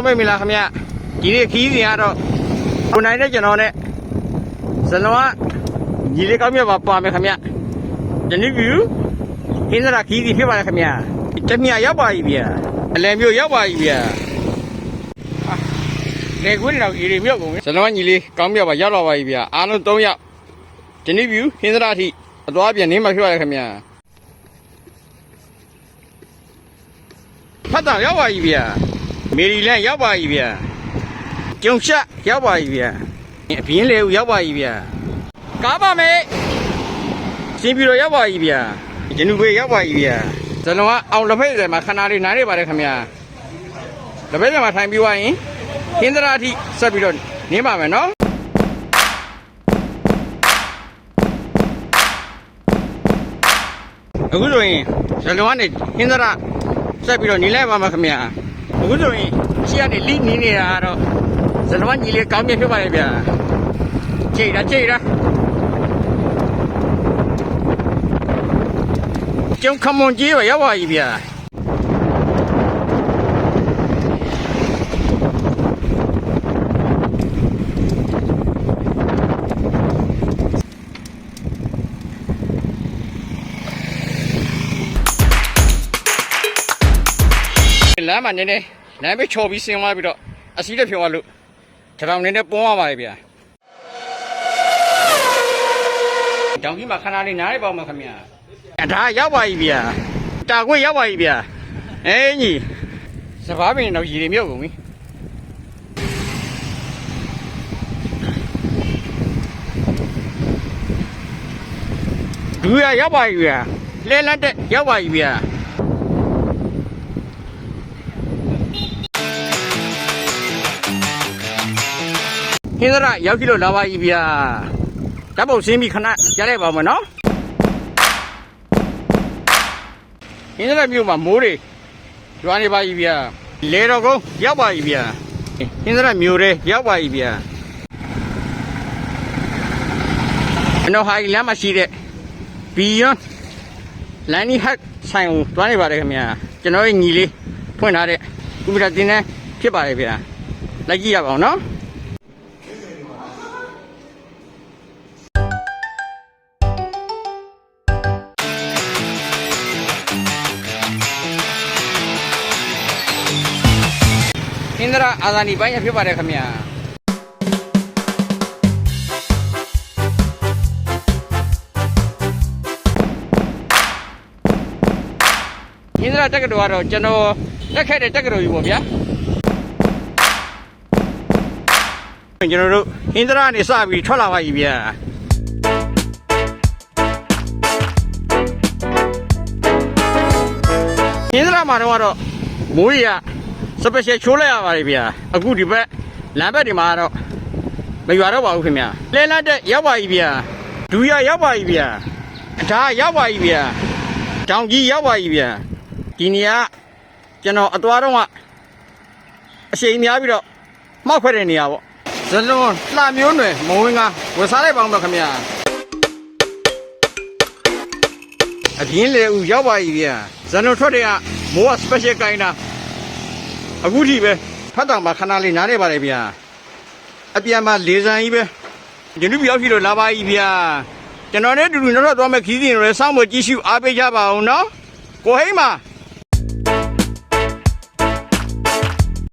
လုံးပဲမလားခင်ဗျဒီနေ့ခီးစဉ်ကတော့ကိုနိုင်တဲ့ကျွန်တော်နဲ့ဇလုံးကညီလေးကောင်းမြတ်ပါပါမယ်ခင်ဗျဒီနေ့ဗျူဟင်းစရာခီးစဉ်ဖြစ်ပါလေခင်ဗျတမရရောက်ပါပြီဗျာအလယ်မျိုးရောက်ပါပြီဗျာလေခွေးတော့ဤရီမြုပ်ကုန်ဇလုံးကညီလေးကောင်းမြတ်ပါရောက်လာပါပြီဗျာအားလုံး3ယောက်ဒီနေ့ဗျူဟင်းစရာအထိအသွားပြန်နေမှာဖြစ်ပါလေခင်ဗျဖတ်တာရောက်ပါပြီဗျာ မေရီလန်းရောက်ပါပြီဗျာကျုံရှက်ရောက်ပါပြီဗျာအပြင်းလေဦးရောက်ပါပြီဗျာကားပါမယ်စင်ပြတော်ရောက်ပါပြီဗျာဂျနူဘေးရောက်ပါပြီဗျာဇလုံးကအောင်လက်ဖက်တယ်မှာခဏလေးနားနေပါတယ်ခင်ဗျာလက်ဖက်တယ်မှာထိုင်ပြီးသွားရင်ဟင်းသရာအထိဆက်ပြီးတော့နင်းပါမယ်နော်အခုဆိုရင်ဇလုံးကနေဟင်းသရာဆက်ပြီးတော့နီးလိုက်ပါမှာခင်ဗျာ အခုဆိုရင်ရှေ့ကနေလိနီးနေတာကတော့ဇလမညီလေးကောင်းမြတ်ဖြစ်ပါရဲ့ဗျာကြိတ်တာကြိတ်တာကျုံခမွန်ကြီးရရောက်ပါပြီဗျာလမ်းမှာနေနေ လမ်းပဲချော်ပြီးဆင်းသွားပြီးတော့အစီးတက်ဖြောသွားလို့တရောင်နေနဲ့ပွန်းရပါလေဗျာတောင်ကြီးမှာခဏလေးနားရပါဦးမခင်ဗျာအဒါရောက်ပါပြီဗျာတာခွေရောက်ပါပြီဗျာအင်းကြီးစပားပင်တော့ရည်ရမြုပ်ကုန်ပြီဒူရရောက်ပါပြီဗျာလဲလတ်တဲ့ရောက်ပါပြီဗျာ ဟင်းသရရောက်ကြည့်လို့လာပါပြီဗျာဓာတ်ပုံဆင်းပြီးခဏကြားလိုက်ပါဦးမနော်ဟင်းသရမြို့မှာမိုးတွေရွာနေပါပြီဗျာလေတော်ကုန်းရောက်ပါပြီဗျာဟင်းသရမြို့တွေရောက်ပါပြီဗျာအနော်ဟိုင်လမ်းမှာရှိတဲ့ဘီယွန်လန်နီဟတ်ဆိုင်ကိုတွားနေပါတယ်ခင်ဗျာကျွန်တော်ရဲ့ညီလေးဖွင့်ထားတဲ့ကွန်ပျူတာသင်တန်းဖြစ်ပါတယ်ဗျာလိုက်ကြည့်ရပါအောင်နော် ဟင်္ဒရာအာဇာနည်ပိုင်းရဖြစ်ပါတယ်ခင်ဗျာဟင်္ဒရာတက္ကသိုလ်ကတော့ကျွန်တော်တက်ခဲ့တဲ့တက္ကသိုလ်ကြီးပေါ့ဗျာကျွန်တော်တို့ဟင်္ဒရာနေစပြီးထွက်လာပါပြီဗျာဟင်္ဒရာမှာတော့မိုးရီက စပယ်ရှယ်ချိုးလိုက်ရပါတယ်ဗျာအခုဒီဘက်လမ်းဘက်ဒီမှာတော့မရွာတော့ပါဘူးခင်ဗျာလဲလန်းတက်ရောက်ပါပြီဗျာဒူရရောက်ပါပြီဗျာအထာရောက်ပါပြီဗျာတောင်ကြီးရောက်ပါပြီဗျာဒီနေရာကျွန်တော်အသွားတော့ကအရှိန်များပြီးတော့မှောက်ခွက်တဲ့နေရာပေါ့ဇလွန်လှမျိုးနွယ်မဝင်းကဝယ်စားလိုက်ပါဦးမခင်ဗျာအပြင်းလေဦးရောက်ပါပြီဗျာဇလွန်ထွက်တဲ့ကမိုးက special ကိုင်းတာ အခုထိပဲဖတ်တောင်မှာခဏလေးနားနေပါလေဗျာအပြန်မှာလေဆန်ကြီးပဲဒီလူပြောက်ဖြစ်လို့လာပါကြီးဗျာကျွန်တော်နဲ့အတူတူနောက်တော့သွားမယ်ခီးစဉ်တွေစောင့်မကြည့်ရှုအားပေးကြပါအောင်နော်ကိုဟိမ့်မှာ